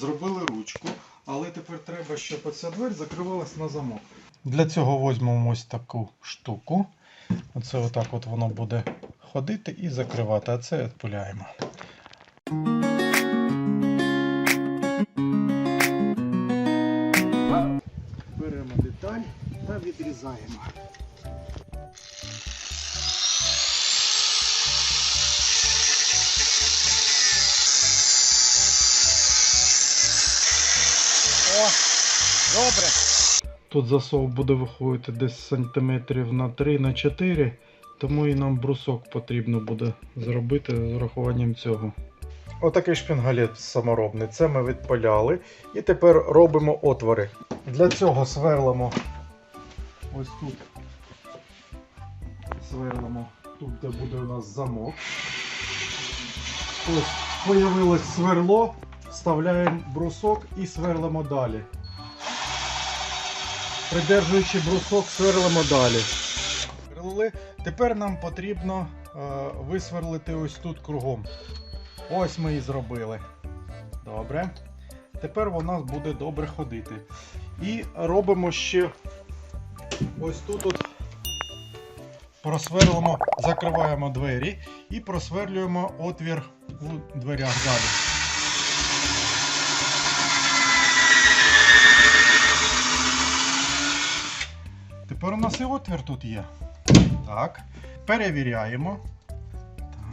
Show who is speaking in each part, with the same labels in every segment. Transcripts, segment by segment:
Speaker 1: зробили ручку, але тепер треба, щоб оця двері закривалась на замок. Для цього візьмемо ось таку штуку. Оце отак от воно буде ходити і закривати, а це відпиляємо. Беремо деталь та відрізаємо. О, добре. Тут засов буде виходити десь сантиметрів на 3 на 4, тому і нам брусок потрібно буде зробити з урахуванням цього. Отакий шпінгалет саморобний. Це ми відпаляли. І тепер робимо отвори. Для цього сверлимо ось тут. Сверлимо тут, де буде у нас замок. Ось появилось сверло, вставляємо брусок і сверлимо далі. Придержуючи брусок, сверлимо далі. Тепер нам потрібно е, висверлити ось тут кругом. Ось ми і зробили. Добре. Тепер вона буде добре ходити. І робимо ще ось тут от просверлимо, закриваємо двері і просверлюємо отвір у дверях далі. Тепер у нас і отвір тут є. Так. Перевіряємо.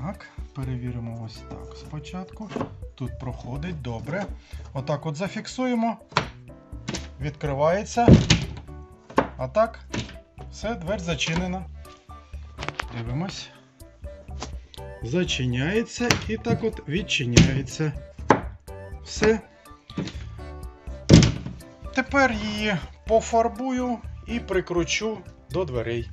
Speaker 1: Так, перевіримо ось так спочатку. Тут проходить добре. Отак от зафіксуємо. Відкривається. А так, все, дверь зачинена. Дивимось. Зачиняється і так от відчиняється. Все. Тепер її пофарбую і прикручу до дверей.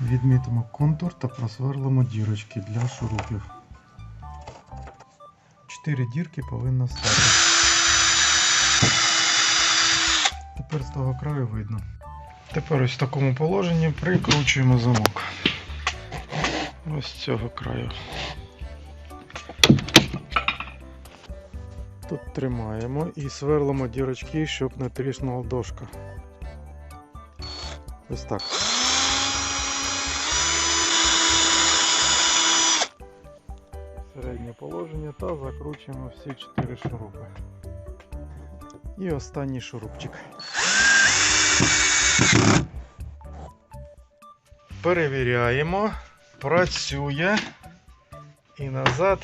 Speaker 1: Відмітимо контур та просверлимо дірочки для шурупів. Чотири дірки повинно стати. Тепер з того краю видно. Тепер ось в такому положенні прикручуємо замок. Ось з цього краю. Тут тримаємо і сверлимо дірочки, щоб не тріснула дошка. Ось так. Середнє положення та закручуємо всі чотири шурупи. І останній шурупчик. Перевіряємо, працює і назад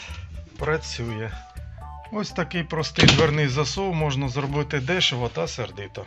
Speaker 1: працює. Ось такий простий дверний засув можна зробити дешево та сердито.